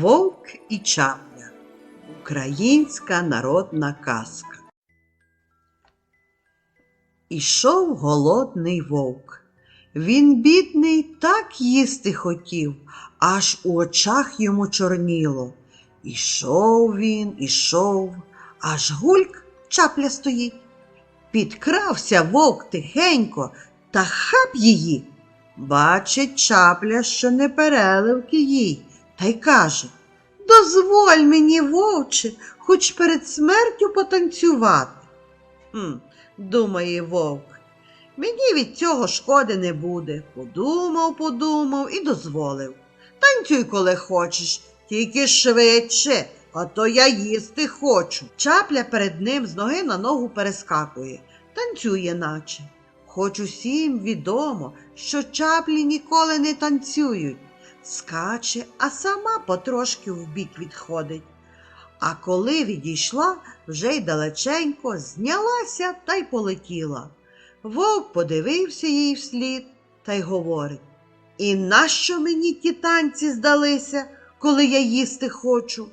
Вовк і чапля. Українська народна казка. Ішов голодний вовк. Він, бідний, так їсти хотів, аж у очах йому чорніло. Ішов він, ішов, аж гульк чапля стоїть. Підкрався вовк тихенько та хап її. Бачить чапля, що не переливки їй, та й каже Дозволь мені, вовче, хоч перед смертю потанцювати. Хм, думає вовк, мені від цього шкоди не буде. Подумав, подумав і дозволив. Танцюй, коли хочеш, тільки швидше, а то я їсти хочу. Чапля перед ним з ноги на ногу перескакує, танцює наче. Хоч усім відомо, що чаплі ніколи не танцюють, скаче, а сама потрошки вбік відходить. А коли відійшла, вже й далеченько знялася та й полетіла. Вовк подивився їй вслід та й говорить І нащо мені ті танці здалися, коли я їсти хочу?